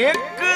கேட்க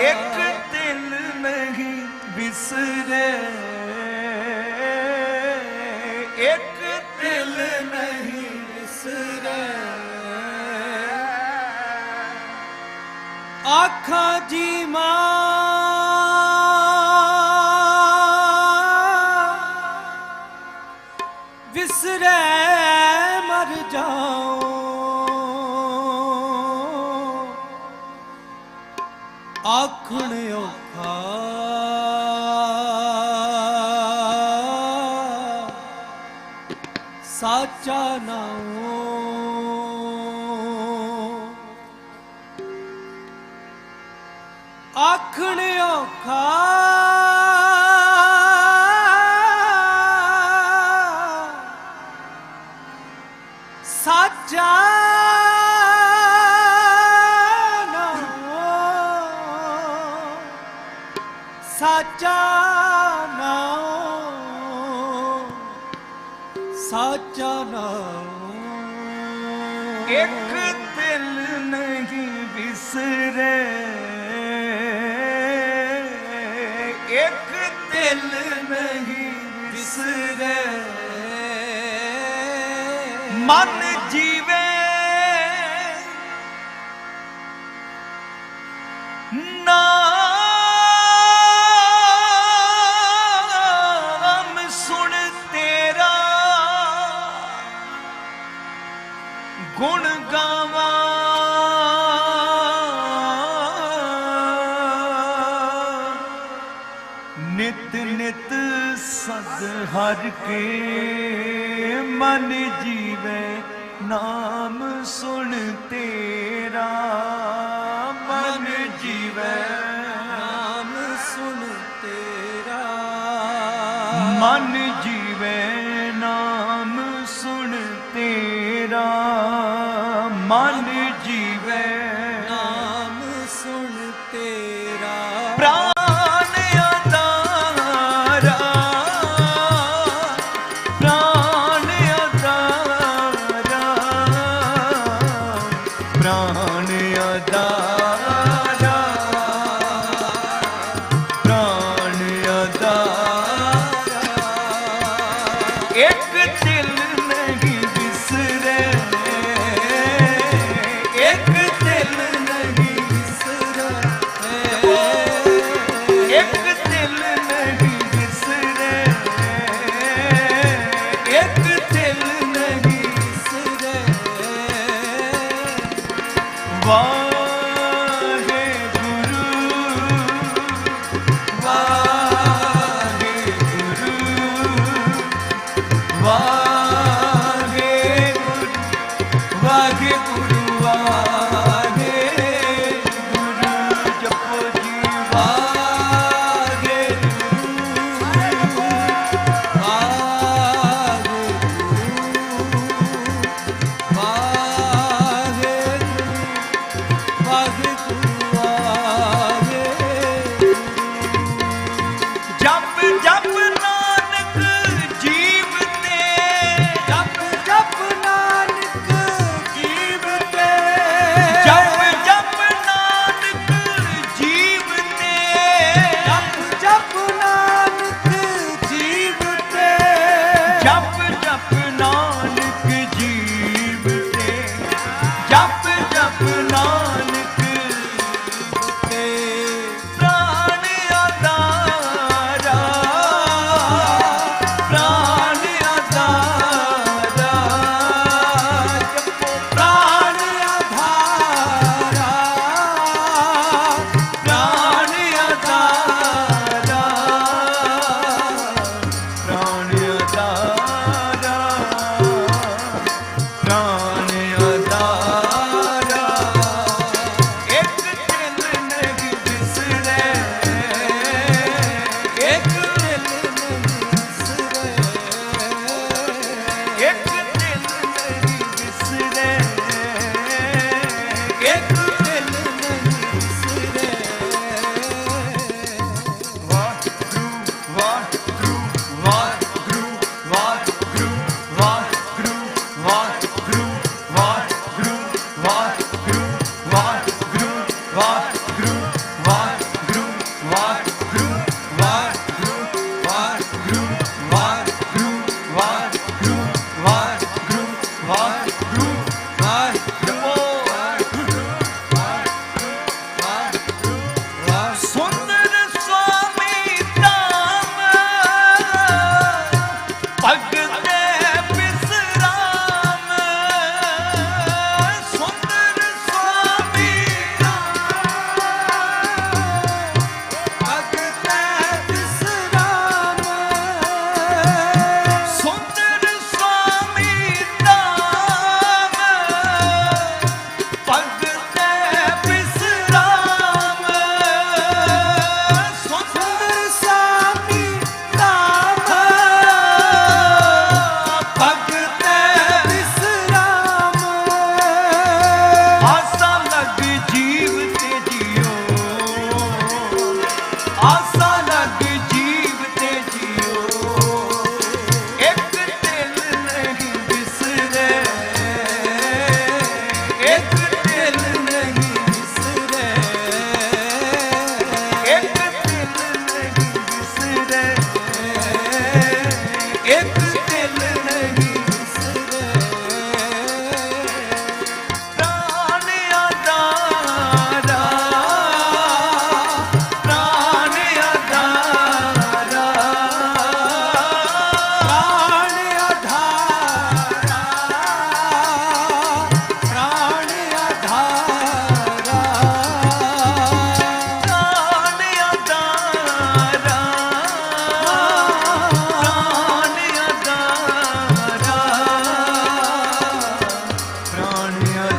ਇੱਕ ਦਿਨ ਨਹੀਂ ਵਿਸਰੇ ਇੱਕ ਦਿਲ ਨਹੀਂ ਵਿਸਰੇ ਆਖਾਂ ਜੀ ਮਾਂ ਸਾਚਾ ਨਾਉ ਆਖਣ ਔਖਾ ਬਿਸਰੇ ਇੱਕ ਦਿਲ ਨਹੀਂ ਬਿਸਰੇ ਮਨ ਜੀਵੇ ਸਦ ਹਰ ਕੇ ਮਨ ਜੀਵੇ, ਨਾਮ ਸੁਣ ਤੇਰਾ। ਮਨ ਜੀਵੇ, ਨਾਮ ਸੁਣ ਤੇਰਾ। ਮਨ ਜੀ Bhagavad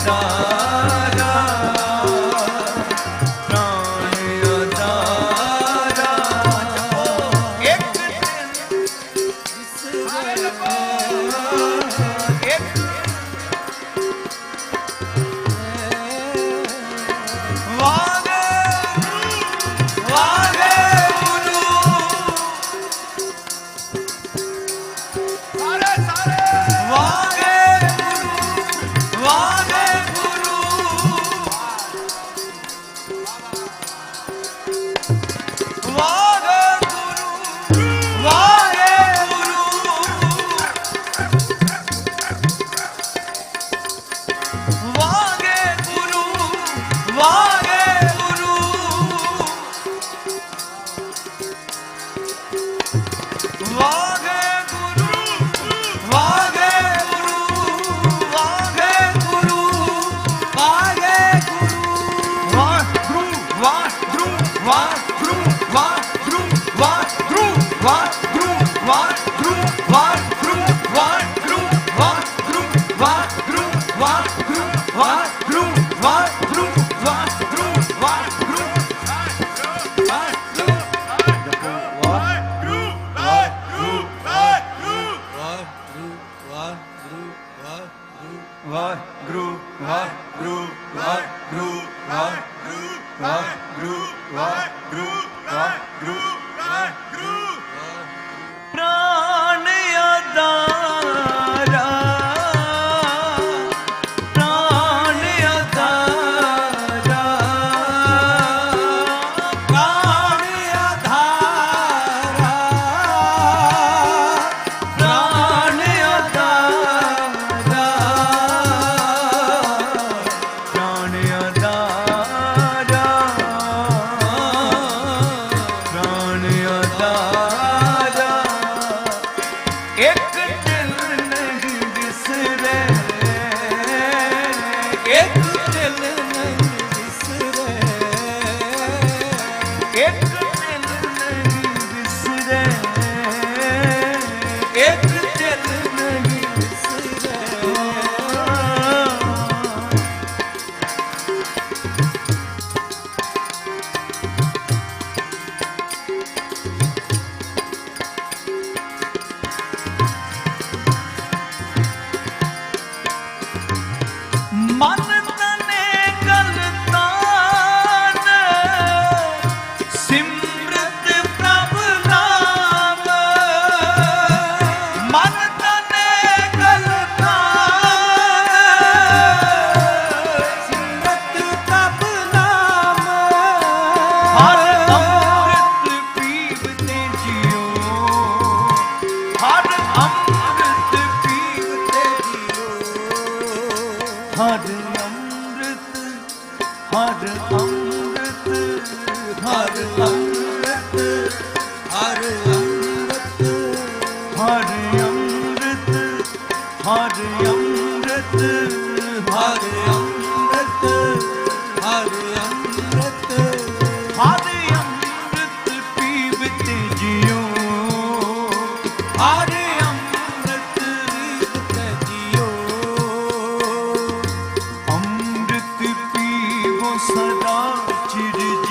का ਸਦਾ ਚਿਰ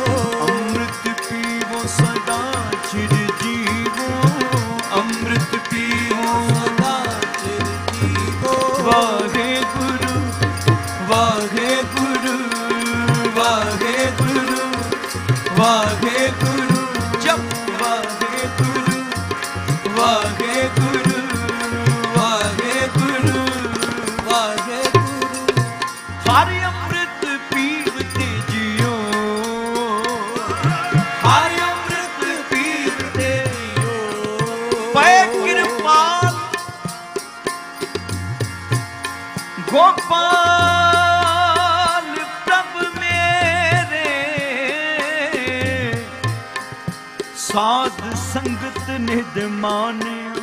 ਨਿਦ ਮਾਨਿਆ।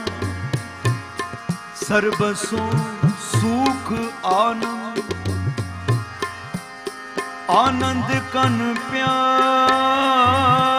ਸਰਬਸੋਂ ਸੁਖ ਆਨੰਦ। ਆਨੰਦ ਕਨ ਪਿਆਰ।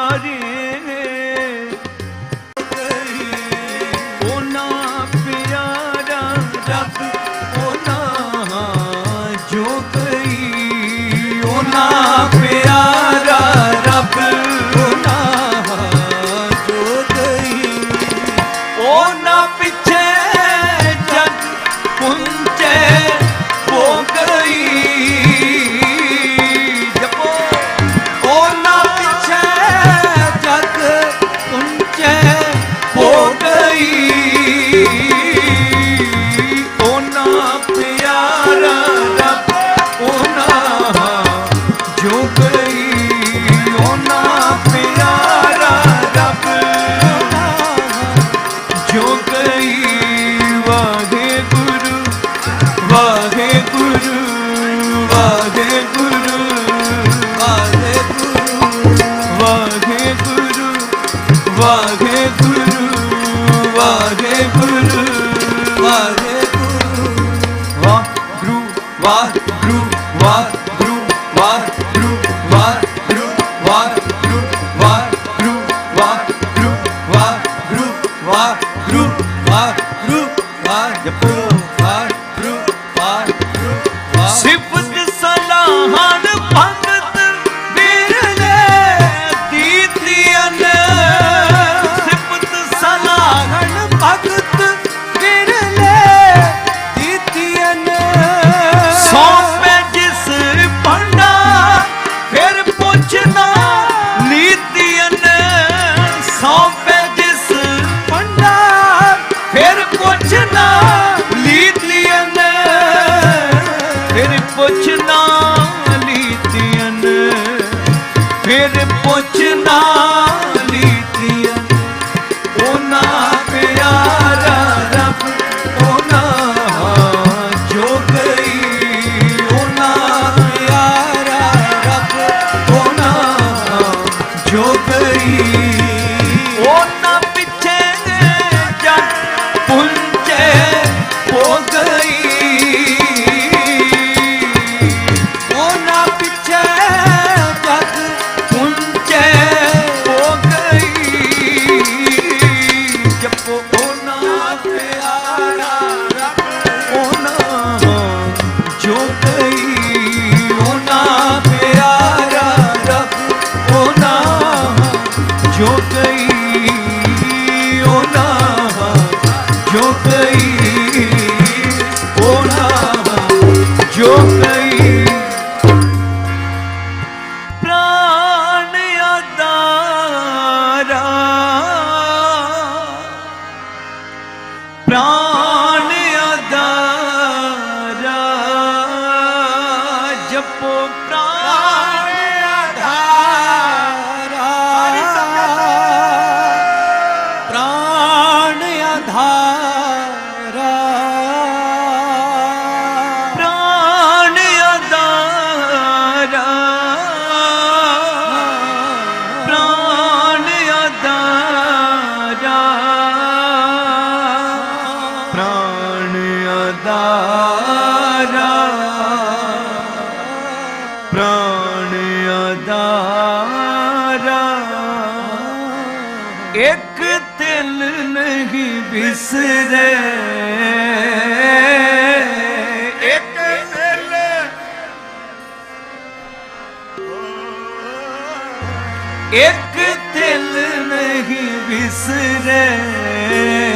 ਇੱਕ ਤਿਲ ਨਹੀਂ ਵਿਸਰੇ।